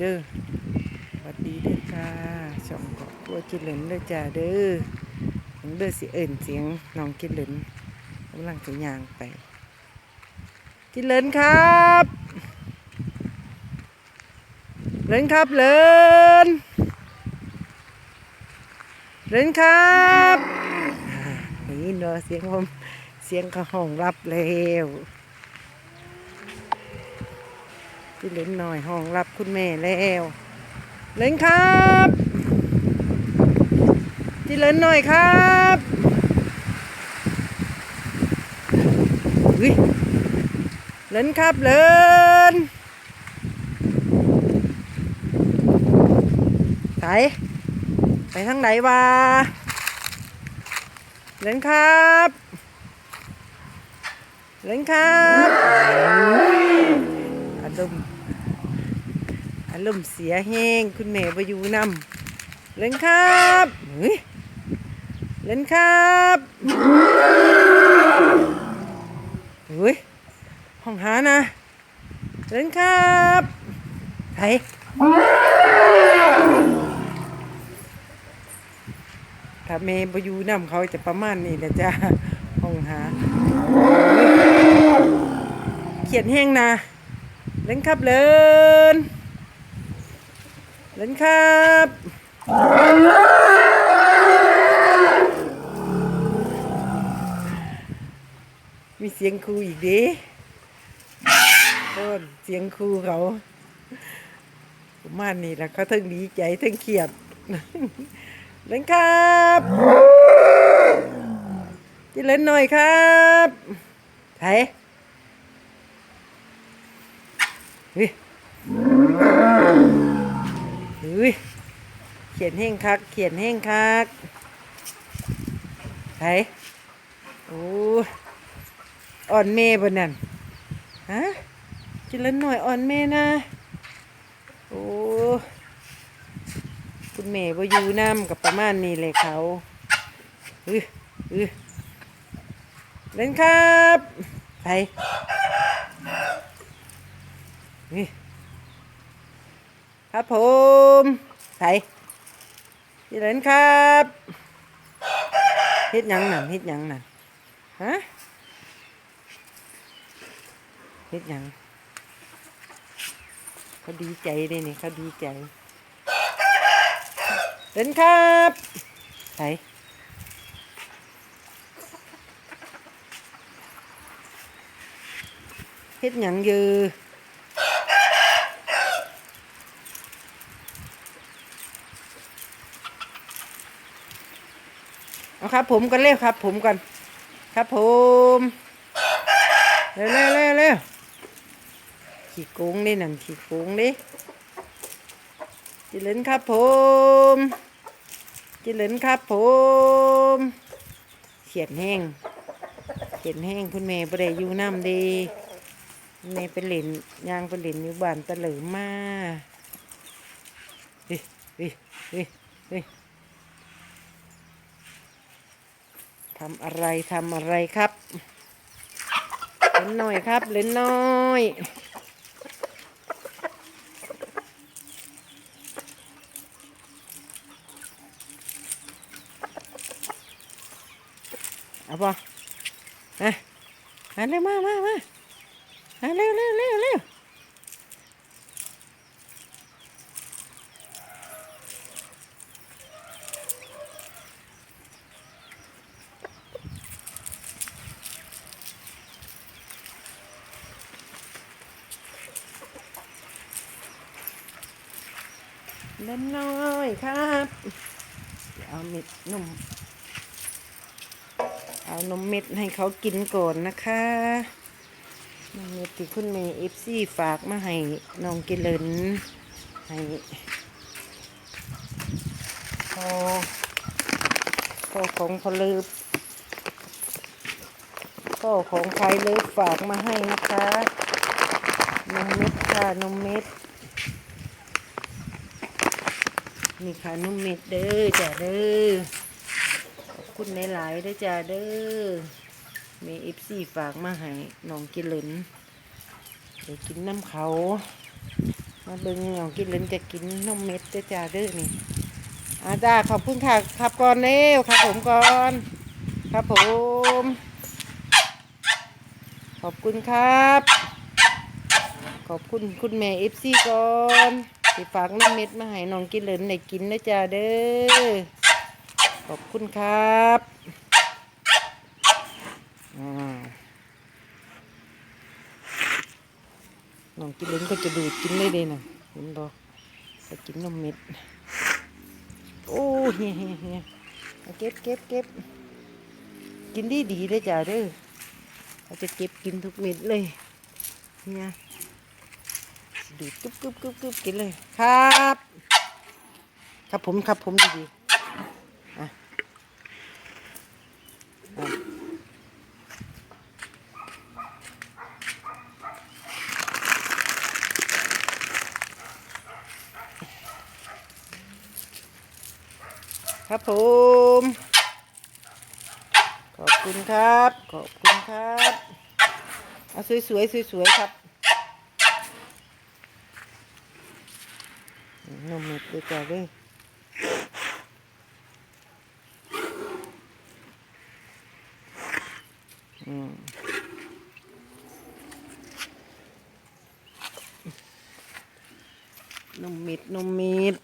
เด้อสวัสดีเด้อค่ะช่องครอบครัวกินเหลินเด้อจ้าเด้อถึงเด้อสิเอิ่นเสียงน้องกินเหลินกำลังจะย่างไป กินเหลินครับเหลินครับเหลินเหลินครับนี่เนาะเสียงผมเสียงกระห้องรับแล้ว กินเหลินหน่อยห้องรับคุณแม่แล้วเหลินครับกินเหลินหน่อยครับเฮ้ยเล่นครับเล่นไปไปทางไหนวะเล่นครับเล่นครับอารมณ์ อารมณ์เสียแห้งคุณแม่ไปอยู่นำเล่นครับเฮ้ยเล่นครับเฮ้ยห้องหานะเดินครับไผถ้าเมย์ไปอยู่น้ำเขาจะประมาณนี้แหละจ้าห้องหาเขียนแห้งนะเล่นครับเลิน เล่นครับมีเสียงครูอีกดิต้นเสียงครูเขาประมานี้แหละเขาทั้งดีใจทั้งเครียดเล่นครับจะเล่นหน่อยครับไถเฮ้ยเฮ้ยเขียนแห้งคัก เขียนแห้งคักไถโอ้อ่อนเมย์บนนั่นฮะจะเล่นหน่อยอ่อนแม่นะ โอ้คุณแม่บ่อยู่น้ำกับประมาณนี้เลยเขาอืออือเล่นครับไปครับผมไป จะเล่นครับเฮ็ดยังนั่นเฮ็ดยังนั่นฮะเฮ็ดยังเขาดีใจเลยนี่เขาดีใจเดินครับไปเฮ็ดหยังยือ เอาครับ ผมกันเร็วครับ ผมกันครับผมเร็วเร็วเร็วเร็วขี้โกงนี่นั่นขี้โกงนี่จิเลนครับผมจิเลนครับผมเขียนแห้งเขียนแห้งคุณแม่ประเดี๋ยวอยู่น้ำดีแม่ไปเล่นยางไปเล่นอยู่บ้านตะเหลิมมาเฮ้ยเฮ้ยเฮ้ยเฮ้ย ทำอะไรทำอะไรครับเล่นหน่อยครับเล่นหน่อยเอาปะมามาเร็วมามามามาเร็วเร็วเร็วเร็ว เล่นน้อยครับเดี๋ยวเอาเม็ดนม เอานมเม็ดให้เขากินก่อนนะคะนมเม็ดที่คุณเมย์เอฟซีฝากมาให้น้องกินเลนให้พอพอของพอลืบก็ของใครเลิฟฝากมาให้นะคะ นมเม็ดค่ะ นมเม็ด นี่ค่ะนมเม็ดเด้อจ้ะเด้อขอบคุณหลายๆด้วยจ้าเด้อเมเอฟซีฝากมาให้น้องกินเหลินเดี๋ยวกินน้ำเขา มาเบิ่งน้องกินเลนจะกินนมเม็ดเด้อจ้าเด้อนี่อาจ้าขอบคุณค่ะครับก่อนเร็วครับผมก่อน ครับผม ขอบคุณครับ ขอบคุณคุณแม่เอฟซีก่อน ที่ฝากน้ำเม็ดมาให้น้องกินเหลินได้กินนะจ๊ะเด้อ ขอบคุณครับน้องกินเหลินก็จะดูดกินได้เลยนะเห็นบอกจะกินนมเม็ด โอ้เฮียเฮียเฮียเก็บเก็บเก็บกินดีดีเลยจ้ะเด้อเขาจะเก็บกินทุกเม็ดเลย เนี่ย ดูดกึบกึบกึบกึบกินเลยครับ ครับผมครับผมดีๆอะอะครับผม ขอบคุณครับ ขอบคุณครับ เอาสวยสวยสวยสวยๆครับ นมเม็ดด้วยจ้าเด้ออืมนมเม็ดนมเม็ด